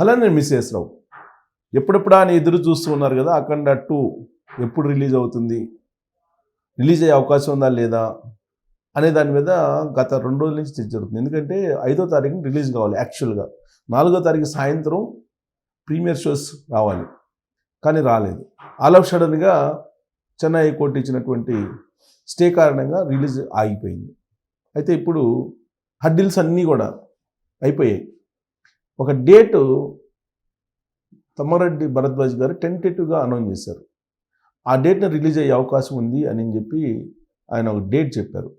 అలానే మిస్ చేసినావు. ఎప్పుడెప్పుడా అని ఎదురు చూస్తూ ఉన్నారు కదా అఖండ టూ ఎప్పుడు రిలీజ్ అవుతుంది? రిలీజ్ అయ్యే అవకాశం ఉందా లేదా? అనే దాని మీద గత రెండు రోజుల నుంచి చర్చ జరుగుతుంది. ఎందుకంటే ఐదో తారీఖున రిలీజ్ కావాలి యాక్చువల్గా. నాలుగో తారీఖు సాయంత్రం ప్రీమియర్ షోస్ రావాలి కానీ రాలేదు. ఆల్ ఆఫ్ సడన్గా చెన్నై హైకోర్టు ఇచ్చినటువంటి స్టే కారణంగా రిలీజ్ ఆగిపోయింది. అయితే ఇప్పుడు హడ్డిల్స్ అన్నీ కూడా అయిపోయాయి. ఒక డేటు తమ్మారెడ్డి భరద్వాజ్ గారు టెంటేటివ్గా అనౌన్స్ చేశారు. ఆ డేట్ని రిలీజ్ అయ్యే అవకాశం ఉంది అని చెప్పి ఆయన ఒక డేట్ చెప్పారు.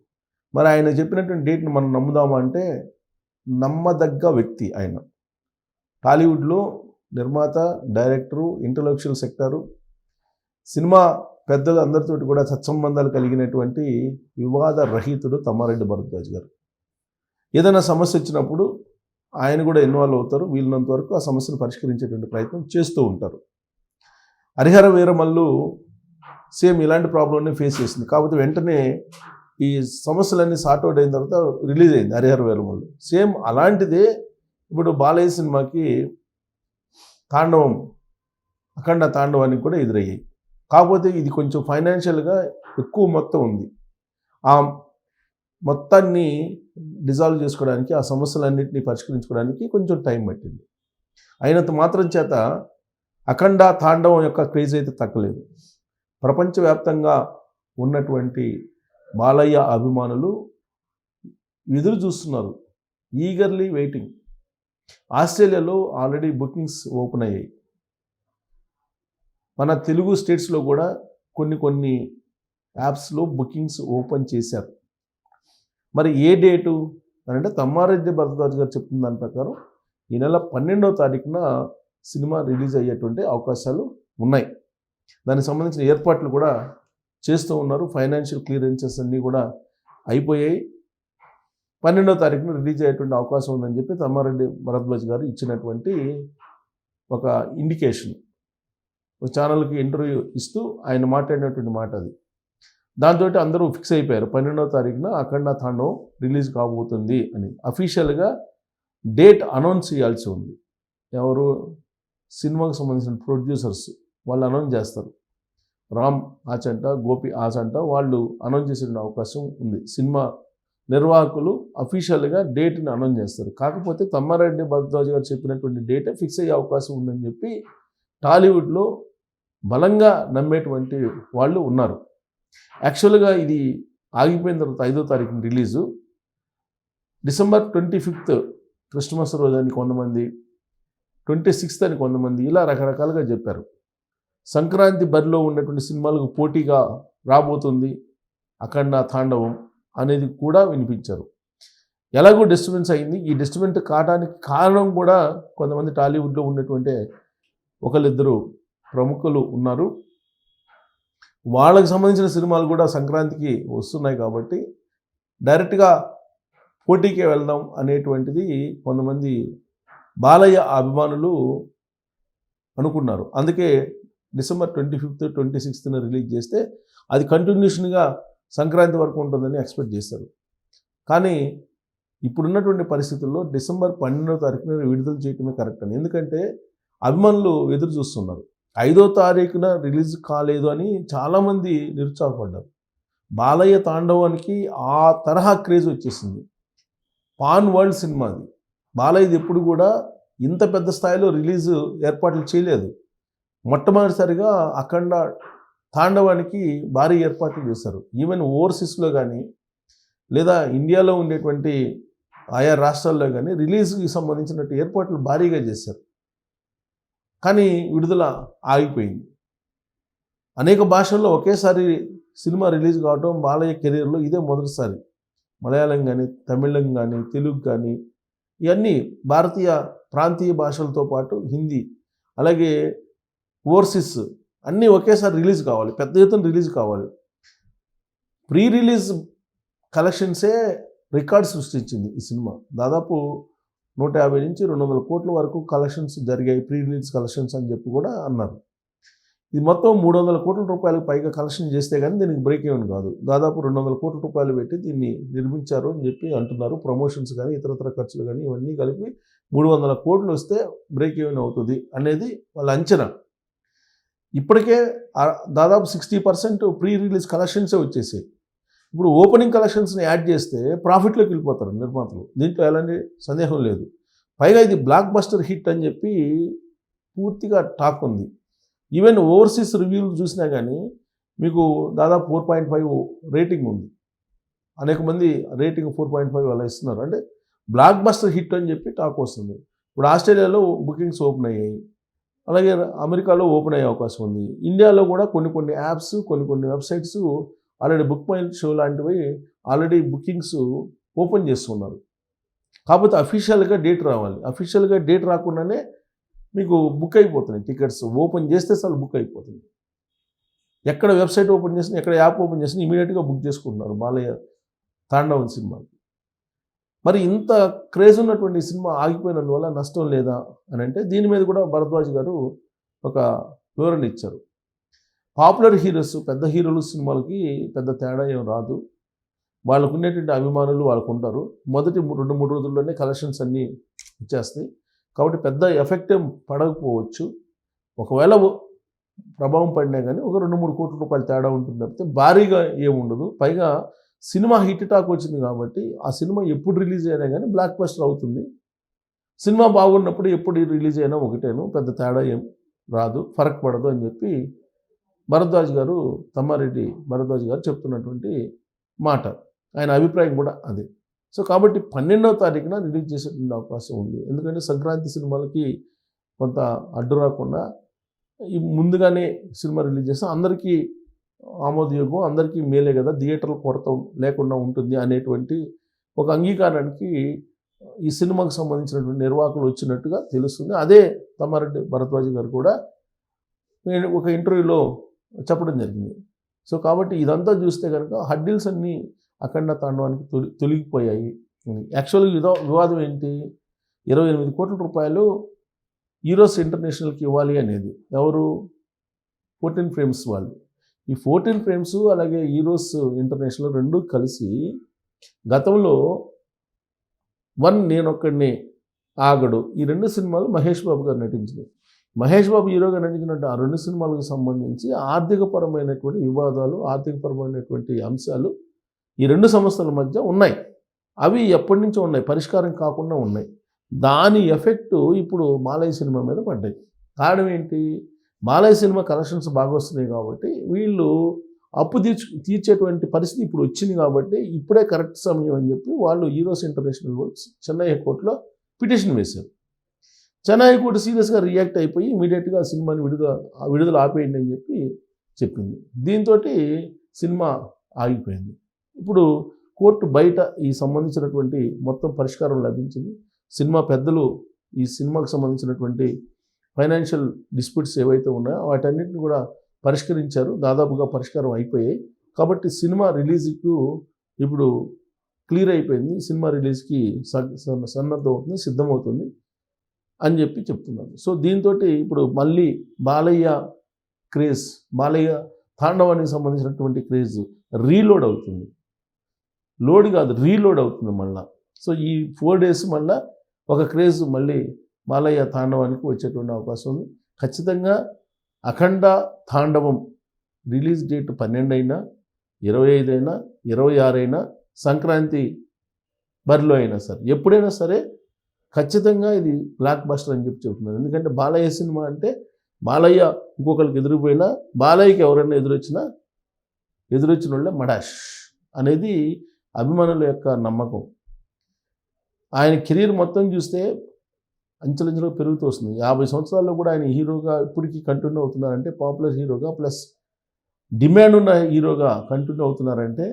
మరి ఆయన చెప్పినటువంటి డేట్ని మనం నమ్ముదామా అంటే నమ్మదగ్గ వ్యక్తి ఆయన. టాలీవుడ్లో నిర్మాత డైరెక్టరు ఇంటలెక్చువల్ సెక్టారు సినిమా పెద్దలు అందరితోటి కూడా సత్సంబంధాలు కలిగినటువంటి వివాద రహితుడు తమ్మారెడ్డి భరద్వాజ్ గారు. ఏదైనా సమస్య వచ్చినప్పుడు ఆయన కూడా ఇన్వాల్వ్ అవుతారు. వీళ్ళనంత వరకు ఆ సమస్యను పరిష్కరించేటువంటి ప్రయత్నం చేస్తూ ఉంటారు. హరిహర వీరమల్లు సేమ్ ఇలాంటి ప్రాబ్లమ్ని ఫేస్ చేసింది. కాకపోతే వెంటనే ఈ సమస్యలన్నీ సార్ట్ అవుట్ అయిన తర్వాత రిలీజ్ అయింది హరిహర వీరమల్లు. సేమ్ అలాంటిదే ఇప్పుడు బాలయ్య సినిమాకి తాండవం అఖండ తాండవానికి కూడా ఎదురయ్యాయి. కాకపోతే ఇది కొంచెం ఫైనాన్షియల్గా ఎక్కువ మొత్తం ఉంది. ఆ మొత్తాన్ని డిజాల్వ్ చేసుకోవడానికి ఆ సమస్యలన్నింటినీ పరిష్కరించుకోవడానికి కొంచెం టైం పట్టింది. అయినంత మాత్రం చేత అఖండ తాండవం యొక్క క్రేజ్ అయితే తగ్గలేదు. ప్రపంచవ్యాప్తంగా ఉన్నటువంటి బాలయ్య అభిమానులు ఎదురు చూస్తున్నారు. Eagerly waiting. ఆస్ట్రేలియాలో ఆల్రెడీ బుకింగ్స్ ఓపెన్ అయ్యాయి. మన తెలుగు స్టేట్స్లో కూడా కొన్ని కొన్ని యాప్స్లో బుకింగ్స్ ఓపెన్ చేశారు. మరి ఏ డేటు? అని అంటే తమ్మారెడ్డి భరద్వాజ్ గారు చెప్తున్న దాని ప్రకారం ఈ నెల పన్నెండవ తారీఖున సినిమా రిలీజ్ అయ్యేటువంటి అవకాశాలు ఉన్నాయి. దానికి సంబంధించిన ఏర్పాట్లు కూడా చేస్తూ ఉన్నారు. ఫైనాన్షియల్ క్లియరెన్సెస్ అన్నీ కూడా అయిపోయాయి. పన్నెండవ తారీఖున రిలీజ్ అయ్యేటువంటి అవకాశం ఉందని చెప్పి తమ్మారెడ్డి భరద్వాజ్ గారు ఇచ్చినటువంటి ఒక ఇండికేషన్. ఒక ఛానల్కి ఇంటర్వ్యూ ఇస్తూ ఆయన మాట్లాడినటువంటి మాట అది. దాంతో అందరూ ఫిక్స్ అయిపోయారు. పన్నెండవ తారీఖున అఖండ తాండవం రిలీజ్ కాబోతుంది అని. అఫీషియల్గా డేట్ అనౌన్స్ చేయాల్సి ఉంది. ఎవరు? సినిమాకు సంబంధించిన ప్రొడ్యూసర్స్ వాళ్ళు అనౌన్స్ చేస్తారు. రామ్ ఆచంట గోపి ఆచంట వాళ్ళు అనౌన్స్ చేసే అవకాశం ఉంది. సినిమా నిర్వాహకులు అఫీషియల్గా డేట్ని అనౌన్స్ చేస్తారు. కాకపోతే తమ్మారెడ్డి భరద్వాజ్ గారు చెప్పినటువంటి డేటే ఫిక్స్ అయ్యే అవకాశం ఉందని చెప్పి టాలీవుడ్లో బలంగా నమ్మేటువంటి వాళ్ళు ఉన్నారు. యాక్చువల్గా ఇది ఆగిపోయిన తర్వాత ఐదో తారీఖున release. December twenty fifth Christmas రోజు అని కొంతమంది ట్వంటీ సిక్స్త్ అని కొంతమంది ఇలా రకరకాలుగా చెప్పారు. సంక్రాంతి బరిలో ఉన్నటువంటి సినిమాలకు పోటీగా రాబోతుంది అఖండ తాండవం అనేది కూడా వినిపించారు. ఎలాగో డిస్టర్బెన్స్ అయింది. ఈ డిస్టర్బెన్స్ కావడానికి కారణం కూడా కొంతమంది టాలీవుడ్లో ఉన్నటువంటి ఒకళ్ళిద్దరు ప్రముఖులు ఉన్నారు. వాళ్ళకి సంబంధించిన సినిమాలు కూడా సంక్రాంతికి వస్తున్నాయి కాబట్టి డైరెక్ట్గా పోటీకే వెళ్దాం అనేటువంటిది కొంతమంది బాలయ్య అభిమానులు అనుకున్నారు. అందుకే డిసెంబర్ ట్వంటీ ఫిఫ్త్ ట్వంటీ సిక్స్త్న రిలీజ్ చేస్తే అది కంటిన్యూషన్గా సంక్రాంతి వరకు ఉంటుందని ఎక్స్పెక్ట్ చేస్తారు కానీ ఇప్పుడున్నటువంటి పరిస్థితుల్లో డిసెంబర్ పన్నెండవ తారీఖున విడుదల చేయటమే కరెక్ట్ అని. ఎందుకంటే అభిమానులు ఎదురు చూస్తున్నారు. ఐదో తారీఖున రిలీజ్ కాలేదు అని చాలామంది నిరుత్సాహపడ్డారు. బాలయ్య తాండవానికి ఆ తరహా క్రేజ్ వచ్చేసింది. పాన్ వరల్డ్ సినిమా అది బాలయ్యది ఎప్పుడు కూడా ఇంత పెద్ద స్థాయిలో రిలీజ్ ఏర్పాట్లు చేయలేదు. మొట్టమొదటిసారిగా అఖండ తాండవానికి భారీ ఏర్పాట్లు చేశారు. ఈవెన్ ఓవర్సీస్లో కానీ లేదా ఇండియాలో ఉండేటువంటి ఆయా రాష్ట్రాల్లో కానీ రిలీజ్కి సంబంధించినటువంటి ఏర్పాట్లు భారీగా చేశారు. కానీ విడుదల ఆగిపోయింది. అనేక భాషల్లో ఒకేసారి సినిమా రిలీజ్ కావడం బాలయ్య కెరీర్లో ఇదే మొదటిసారి. మలయాళం కానీ తమిళం కానీ తెలుగు కానీ ఇవన్నీ భారతీయ ప్రాంతీయ భాషలతో పాటు హిందీ అలాగే ఓవర్సీస్ అన్నీ ఒకేసారి రిలీజ్ కావాలి పెద్ద ఎత్తున రిలీజ్ కావాలి. ప్రీ రిలీజ్ కలెక్షన్సే రికార్డ్ సృష్టించింది ఈ సినిమా. దాదాపు నూట యాభై నుంచి రెండు వందల కోట్ల వరకు కలెక్షన్స్ జరిగాయి ప్రీ రిలీజ్ కలెక్షన్స్ అని చెప్పి కూడా అన్నారు. ఇది మొత్తం మూడు వందల కోట్ల రూపాయలకు పైగా కలెక్షన్ చేస్తే కానీ దీనికి బ్రేక్ ఈవెన్ కాదు. దాదాపు రెండు వందల కోట్ల రూపాయలు పెట్టి దీన్ని నిర్మించారు అని చెప్పి అంటున్నారు. ప్రమోషన్స్ కానీ ఇతరతర ఖర్చులు కానీ ఇవన్నీ కలిపి మూడు వందల కోట్లు వస్తే బ్రేక్ ఈవెన్ అవుతుంది అనేది వాళ్ళ అంచనా. ఇప్పటికే దాదాపు సిక్స్టీ పర్సెంట్ ప్రీ రిలీజ్ కలెక్షన్సే వచ్చేసాయి. ఇప్పుడు ఓపెనింగ్ కలెక్షన్స్ని యాడ్ చేస్తే ప్రాఫిట్లోకి వెళ్ళిపోతారు నిర్మాతలు. దీంట్లో ఎలాంటి సందేహం లేదు. పైగా ఇది బ్లాక్ బస్టర్ హిట్ అని చెప్పి పూర్తిగా టాక్ ఉంది. ఈవెన్ ఓవర్సీస్ రివ్యూలు చూసినా కానీ మీకు దాదాపు ఫోర్ పాయింట్ ఫైవ్ రేటింగ్ ఉంది. అనేక మంది రేటింగ్ ఫోర్ పాయింట్ ఫైవ్ అలా ఇస్తున్నారు. అంటే బ్లాక్ బస్టర్ హిట్ అని చెప్పి టాక్ వస్తుంది. ఇప్పుడు ఆస్ట్రేలియాలో బుకింగ్స్ ఓపెన్ అయ్యాయి. అలాగే అమెరికాలో ఓపెన్ అయ్యే అవకాశం ఉంది. ఇండియాలో కూడా కొన్ని కొన్ని యాప్స్ కొన్ని కొన్ని websites already book my show లాంటివి ఆల్రెడీ బుకింగ్స్ ఓపెన్ చేస్తున్నారు. కాకపోతే అఫీషియల్గా డేట్ రావాలి. అఫీషియల్గా డేట్ రాకుండానే మీకు బుక్ అయిపోతున్నాయి టికెట్స్. ఓపెన్ చేస్తే చాలు బుక్ అయిపోతుంది. ఎక్కడ వెబ్సైట్ ఓపెన్ చేసినా ఎక్కడ యాప్ ఓపెన్ చేసినా ఇమీడియట్గా బుక్ చేసుకుంటున్నారు బాలయ్య తాండవన్ సినిమాకి మరి ఇంత క్రేజ్ ఉన్నటువంటి సినిమా ఆగిపోయినందువల్ల నష్టం లేదా అని అంటే దీని మీద కూడా భరద్వాజ్ గారు ఒక వివరణ ఇచ్చారు. పాపులర్ హీరోస్ పెద్ద హీరోలు సినిమాలకి పెద్ద తేడా ఏం రాదు. వాళ్ళకు ఉండేటువంటి అభిమానులు వాళ్ళకు ఉంటారు మొదటి రెండు మూడు రోజుల్లోనే కలెక్షన్స్ అన్నీ ఇచ్చేస్తాయి కాబట్టి పెద్ద ఎఫెక్ట్ ఏం పడకపోవచ్చు. ఒకవేళ ప్రభావం పడినా కానీ ఒక రెండు మూడు కోట్ల రూపాయల తేడా ఉంటుంది తప్పితే భారీగా ఏముండదు పైగా సినిమా హిట్ టాక్ వచ్చింది కాబట్టి ఆ సినిమా ఎప్పుడు రిలీజ్ అయినా కానీ బ్లాక్ బస్టర్ అవుతుంది. సినిమా బాగున్నప్పుడు ఎప్పుడు రిలీజ్ అయినా ఒకటేను పెద్ద తేడా ఏం రాదు ఫరక్ పడదు అని చెప్పి భరద్వాజ్ గారు తమ్మారెడ్డి భరద్వాజ్ గారు చెప్తున్నటువంటి మాట. ఆయన అభిప్రాయం కూడా అదే. సో కాబట్టి పన్నెండవ తారీఖున రిలీజ్ చేసేటువంటి అవకాశం ఉంది. ఎందుకంటే సంక్రాంతి సినిమాలకి కొంత అడ్డు రాకుండా ముందుగానే సినిమా రిలీజ్ చేస్తే అందరికీ ఆమోదయోగం అందరికీ మేలే కదా. థియేటర్ల కొరత లేకుండా ఉంటుంది అనేటువంటి ఒక అంగీకారానికి ఈ సినిమాకు సంబంధించినటువంటి నిర్వాహకులు వచ్చినట్టుగా తెలుస్తుంది. అదే తమ్మారెడ్డి భరద్వాజ్ గారు కూడా నేను ఒక ఇంటర్వ్యూలో చెప్పడం జరిగింది. సో కాబట్టి ఇదంతా చూస్తే కనుక హడ్డిల్స్ అన్నీ అఖండ తాండవానికి తొలి తొలగిపోయాయి. యాక్చువల్గా విధా వివాదం ఏంటి? ఇరవై ఎనిమిది కోట్ల రూపాయలు హీరోస్ ఇంటర్నేషనల్కి ఇవ్వాలి అనేది. ఎవరు? ఫోర్టీన్ ఫ్రేమ్స్ వాళ్ళు. ఈ ఫోర్టీన్ ఫ్రేమ్స్ అలాగే హీరోస్ ఇంటర్నేషనల్ రెండు కలిసి గతంలో వన్ నేనొక్కడిని ఆగడు. ఈ రెండు సినిమాలు మహేష్ బాబు గారు నటించినాయి మహేష్ బాబు హీరోగా నటించినట్టు ఆ రెండు సినిమాలకు సంబంధించి ఆర్థికపరమైనటువంటి వివాదాలు ఆర్థికపరమైనటువంటి అంశాలు ఈ రెండు సంస్థల మధ్య ఉన్నాయి. అవి ఎప్పటి నుంచో ఉన్నాయి. పరిష్కారం కాకుండా ఉన్నాయి. దాని ఎఫెక్టు ఇప్పుడు మాలయ సినిమా మీద పడ్డాయి. కారణం ఏంటి? మాలయ సినిమా కలెక్షన్స్ బాగా వస్తున్నాయి కాబట్టి వీళ్ళు అప్పు తీర్చు తీర్చేటువంటి పరిస్థితి ఇప్పుడు వచ్చింది కాబట్టి ఇప్పుడే కరెక్ట్ సమయం అని చెప్పి వాళ్ళు హీరోస్ ఇంటర్నేషనల్ వర్క్స్ చెన్నై హైకోర్టులో పిటిషన్ వేశారు. చెన్నై కూడా సీరియస్గా రియాక్ట్ అయిపోయి ఇమీడియట్గా సినిమాని విడుదల విడుదల ఆపేయండి అని చెప్పి చెప్పింది. దీంతో సినిమా ఆగిపోయింది. ఇప్పుడు కోర్టు బయట ఈ సంబంధించినటువంటి మొత్తం పరిష్కారం లభించింది. సినిమా పెద్దలు ఈ సినిమాకు సంబంధించినటువంటి ఫైనాన్షియల్ డిస్ప్యూట్స్ ఏవైతే ఉన్నాయో వాటన్నిటిని కూడా పరిష్కరించారు. దాదాపుగా పరిష్కారం అయిపోయాయి. కాబట్టి సినిమా రిలీజ్కు ఇప్పుడు క్లియర్ అయిపోయింది. సినిమా రిలీజ్కి స- సన్నద్ధం అవుతుంది సిద్ధమవుతుంది. అని చెప్పి చెప్తున్నారు. సో దీంతో ఇప్పుడు మళ్ళీ బాలయ్య క్రేజ్ బాలయ్య తాండవానికి సంబంధించినటువంటి క్రేజ్ రీలోడ్ అవుతుంది. లోడ్ కాదు రీలోడ్ అవుతుంది మళ్ళా. సో ఈ ఫోర్ డేస్ మళ్ళా ఒక క్రేజ్ మళ్ళీ బాలయ్య తాండవానికి వచ్చేటువంటి అవకాశం ఉంది. ఖచ్చితంగా అఖండ తాండవం రిలీజ్ డేట్ పన్నెండు అయినా ఇరవై ఐదు అయినా ఇరవై ఆరు అయినా సంక్రాంతి బరిలో అయినా సరే ఎప్పుడైనా సరే ఖచ్చితంగా ఇది బ్లాక్ బస్టర్ అని చెప్పి చెబుతున్నారు. ఎందుకంటే బాలయ్య సినిమా అంటే బాలయ్య ఇంకొకరికి ఎదురుపోయినా బాలయ్యకి ఎవరైనా ఎదురొచ్చినా ఎదురొచ్చిన వాళ్ళే మడాష్ అనేది అభిమానుల యొక్క నమ్మకం. ఆయన కెరీర్ మొత్తం చూస్తే అంచెలంచెలుగా పెరుగుతూ వస్తుంది. యాభై సంవత్సరాల్లో కూడా ఆయన హీరోగా ఇప్పటికీ కంటిన్యూ అవుతున్నారంటే పాపులర్ హీరోగా ప్లస్ డిమాండ్ ఉన్న హీరోగా కంటిన్యూ అవుతున్నారంటే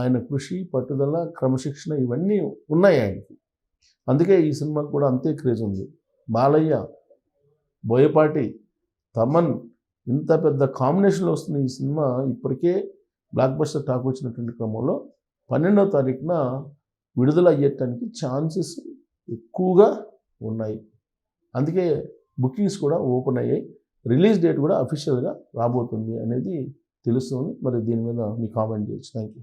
ఆయన కృషి పట్టుదల క్రమశిక్షణ ఇవన్నీ ఉన్నాయి ఆయనకి. అందుకే ఈ సినిమాకి కూడా అంతే క్రేజ్ ఉంది. బాలయ్య బోయపాటి తమన్ ఇంత పెద్ద కాంబినేషన్లో వస్తున్న ఈ సినిమా ఇప్పటికే బ్లాక్ బస్టర్ టాక్ వచ్చినటువంటి క్రమంలో పన్నెండవ తారీఖున విడుదల అయ్యేటానికి ఛాన్సెస్ ఎక్కువగా ఉన్నాయి. అందుకే బుకింగ్స్ కూడా ఓపెన్ అయ్యాయి. రిలీజ్ డేట్ కూడా అఫీషియల్గా రాబోతుంది అనేది తెలుస్తుంది. మరి దీని మీద మీ కామెంట్ చేయొచ్చు. Thank you